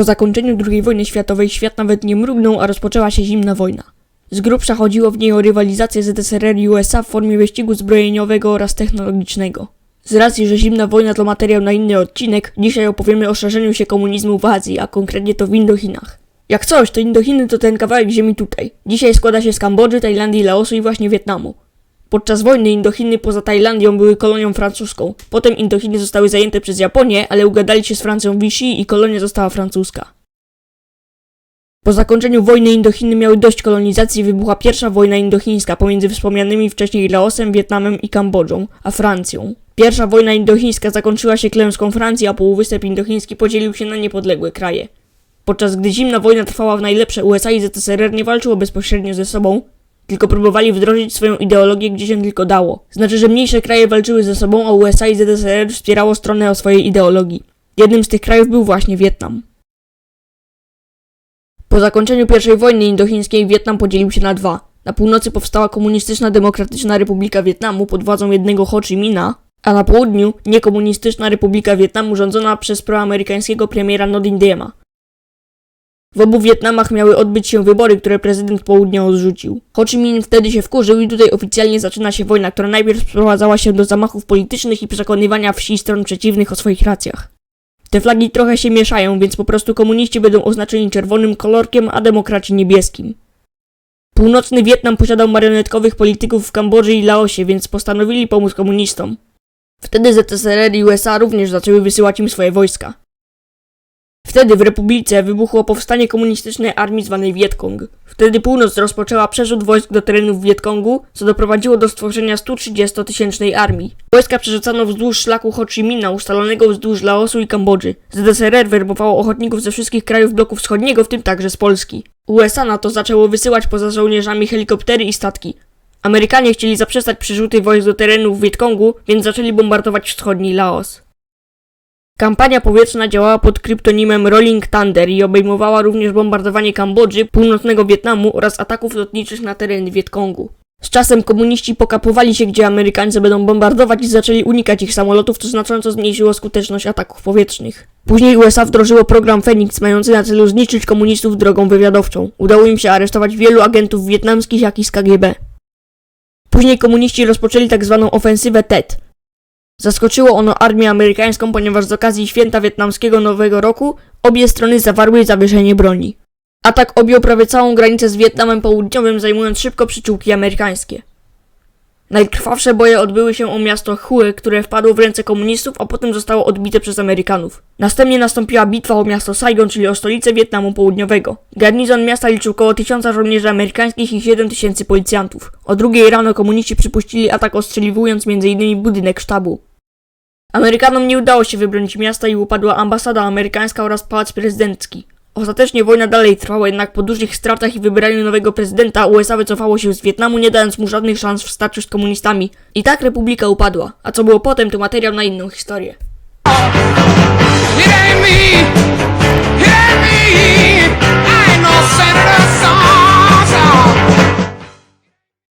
Po zakończeniu II wojny światowej świat nawet nie mrugnął, a rozpoczęła się zimna wojna. Z grubsza chodziło w niej o rywalizację ZSRR i USA w formie wyścigu zbrojeniowego oraz technologicznego. Z racji, że zimna wojna to materiał na inny odcinek, dzisiaj opowiemy o szerzeniu się komunizmu w Azji, a konkretnie to w Indochinach. Jak coś, to Indochiny to ten kawałek ziemi tutaj. Dzisiaj składa się z Kambodży, Tajlandii, Laosu i właśnie Wietnamu. Podczas wojny Indochiny poza Tajlandią były kolonią francuską. Potem Indochiny zostały zajęte przez Japonię, ale ugadali się z Francją Vichy i kolonia została francuska. Po zakończeniu wojny Indochiny miały dość kolonizacji i wybuchła pierwsza wojna indochińska pomiędzy wspomnianymi wcześniej Laosem, Wietnamem i Kambodżą, a Francją. Pierwsza wojna indochińska zakończyła się klęską Francji, a Półwysep Indochiński podzielił się na niepodległe kraje. Podczas gdy zimna wojna trwała w najlepsze, USA i ZSRR nie walczyło bezpośrednio ze sobą, tylko próbowali wdrożyć swoją ideologię gdzie się tylko dało. Znaczy, że mniejsze kraje walczyły ze sobą, a USA i ZSRR wspierało stronę o swojej ideologii. Jednym z tych krajów był właśnie Wietnam. Po zakończeniu I wojny indochińskiej Wietnam podzielił się na dwa. Na północy powstała komunistyczna demokratyczna Republika Wietnamu pod władzą jednego Ho Chi Minha, a na południu niekomunistyczna Republika Wietnamu rządzona przez proamerykańskiego premiera Ngo Dinh Diema. W obu Wietnamach miały odbyć się wybory, które prezydent południa odrzucił. Ho Chi Minh wtedy się wkurzył i tutaj oficjalnie zaczyna się wojna, która najpierw sprowadzała się do zamachów politycznych i przekonywania wsi stron przeciwnych o swoich racjach. Te flagi trochę się mieszają, więc po prostu komuniści będą oznaczeni czerwonym kolorkiem, a demokraci niebieskim. Północny Wietnam posiadał marionetkowych polityków w Kambodży i Laosie, więc postanowili pomóc komunistom. Wtedy ZSRR i USA również zaczęły wysyłać im swoje wojska. Wtedy w Republice wybuchło powstanie komunistycznej armii zwanej Wietkong. Wtedy północ rozpoczęła przerzut wojsk do terenów Wietkongu, co doprowadziło do stworzenia 130-tysięcznej armii. Wojska przerzucano wzdłuż szlaku Ho Chi Minha ustalonego wzdłuż Laosu i Kambodży. ZSRR werbowało ochotników ze wszystkich krajów bloku wschodniego, w tym także z Polski. USA na to zaczęło wysyłać poza żołnierzami helikoptery i statki. Amerykanie chcieli zaprzestać przerzuty wojsk do terenów Wietkongu, więc zaczęli bombardować wschodni Laos. Kampania powietrzna działała pod kryptonimem Rolling Thunder i obejmowała również bombardowanie Kambodży, północnego Wietnamu oraz ataków lotniczych na tereny Wietkongu. Z czasem komuniści pokapowali się, gdzie Amerykanie będą bombardować i zaczęli unikać ich samolotów, co znacząco zmniejszyło skuteczność ataków powietrznych. Później USA wdrożyło program Phoenix, mający na celu zniszczyć komunistów drogą wywiadowczą. Udało im się aresztować wielu agentów wietnamskich, jak i z KGB. Później komuniści rozpoczęli tak zwaną ofensywę TET, Zaskoczyło ono armię amerykańską, ponieważ z okazji święta wietnamskiego Nowego Roku obie strony zawarły zawieszenie broni. Atak objął prawie całą granicę z Wietnamem Południowym, zajmując szybko przyczółki amerykańskie. Najkrwawsze boje odbyły się o miasto Hue, które wpadło w ręce komunistów, a potem zostało odbite przez Amerykanów. Następnie nastąpiła bitwa o miasto Saigon, czyli o stolicę Wietnamu Południowego. Garnizon miasta liczył około tysiąca żołnierzy amerykańskich i 7 tysięcy policjantów. O drugiej rano komuniści przypuścili atak ostrzeliwując m.in. budynek sztabu. Amerykanom nie udało się wybronić miasta i upadła ambasada amerykańska oraz pałac prezydencki. Ostatecznie wojna dalej trwała, jednak po dużych stratach i wybraniu nowego prezydenta USA wycofało się z Wietnamu, nie dając mu żadnych szans w starciu z komunistami. I tak republika upadła, a co było potem to materiał na inną historię.